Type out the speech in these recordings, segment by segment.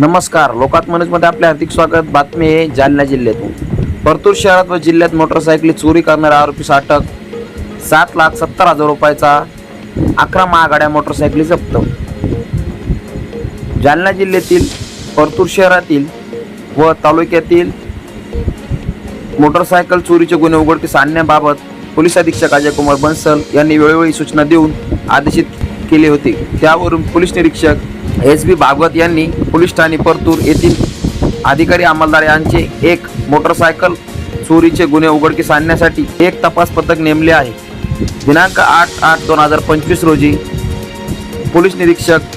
नमस्कार लोकात मनोजमध्ये आपले हार्दिक स्वागत. बातमी आहे जालना जिल्ह्यातून. परतूर शहरात व जिल्ह्यात मोटरसायकली चोरी करणाऱ्या आरोपीस अटक सात लाख सत्तर हजार रुपयाचा अकरा महागाड्या मोटरसायकली जप्त. जालना जिल्ह्यातील परतूर शहरातील व तालुक्यातील मोटरसायकल चोरीचे गुन्हे उघडकीस आणण्याबाबत पोलीस अधीक्षक अजय कुमार बन्सल यांनी वेळोवेळी सूचना देऊन आदेशित केले होते. त्यावरून पोलीस निरीक्षक एस बी भागवत यांनी पोलीस ठाणे परतूर येथील अधिकारी अंमलदार यांचे एक मोटरसायकल चोरीचे गुन्हे उघडकीस आणण्यासाठी एक तपास पथक नेमले आहे. दिनांक आठ आठ दोन हजार पंचवीस रोजी पोलीस निरीक्षक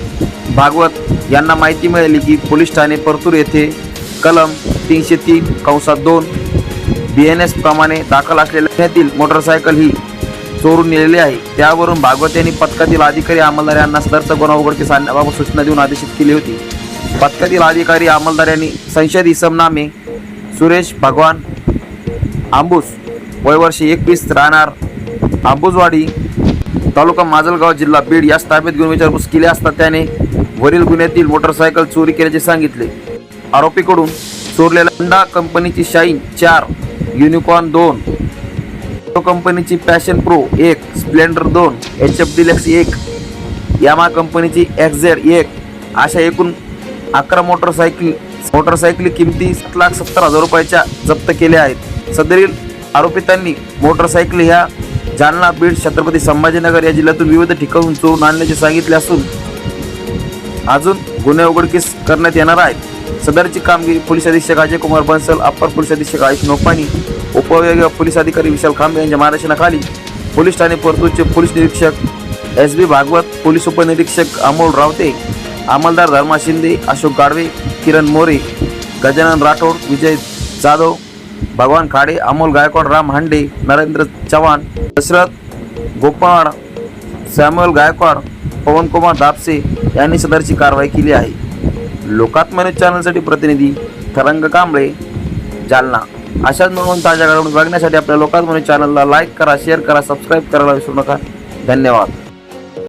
भागवत यांना माहिती मिळाली की पोलीस ठाणे परतूर येथे कलम तीनशे तीन कंसात दोन बी एन एस प्रमाणे दाखल असलेल्या मोटरसायकल ही चोरून नेलेले आहे. त्यावरून भागवत यांनी पथकातील अधिकारी अंमलदार यांना सदरचा गुन्हा उघडकीस आणण्याबाबत सूचना देऊन आदेशित केली होती. पथकातील अधिकारी अंमलदार यांनी संशयित इसम नामे सुरेश भगवान आंबूस वयवर्षी एकवीस राहणार आंबुजवाडी तालुका माजलगाव जिल्हा बीड यास ताब्यात घेऊन विचारपूस केली असता त्याने वरील गुन्ह्यातील मोटरसायकल चोरी केल्याचे सांगितले. आरोपीकडून चोरलेल्या होंडा कंपनीची शाईन चार युनिकॉर्न दोन कंपनीची पॅशन प्रो एक स्प्लेंडर दोन एच एफ डिलेक्स एक यामा कंपनीची एक्झेड एक अशा एकूण अकरा मोटरसायकल मोटरसायकली किमती सात लाख सत्तर हजार रुपयाच्या जप्त केल्या आहेत. सदरील आरोपितांनी मोटरसायकल ह्या जालना बीड छत्रपती संभाजीनगर या जिल्ह्यातून विविध ठिकाणून चोरून आणल्याचे सांगितले असून अजून गुन्हे उघडकीस करण्यात येणार आहेत. सदरची कामगिरी पोलीस अधीक्षक अजय कुमार बन्सल अप्पर पोलीस अधीक्षक आयुष नोपानी उपविभागीय पोलीस अधिकारी विशाल खांबे यांच्या मार्गदर्शनाखाली पोलीस ठाणे परतूरचे पोलीस निरीक्षक एस बी भागवत पोलीस उपनिरीक्षक अमोल रावते अंमलदार धर्मा शिंदे अशोक गाडवे किरण मोरे गजानन राठोड विजय जाधव भगवान खाडे अमोल गायकवाड राम हांडे नरेंद्र चव्हाण दशरथ गोपाळ सॅम्युअल गायकवाड पवनकुमार दापसे यांनी सदरची कारवाई केली आहे. लोकात्मने चॅनलसाठी प्रतिनिधी तरंग कांबळे जालना. अशाच म्हणून ताज्या घडामोडी बघण्यासाठी आपल्या लोकात्मने चॅनलला लाईक करा शेअर करा सबस्क्राईब करायला विसरू नका. धन्यवाद.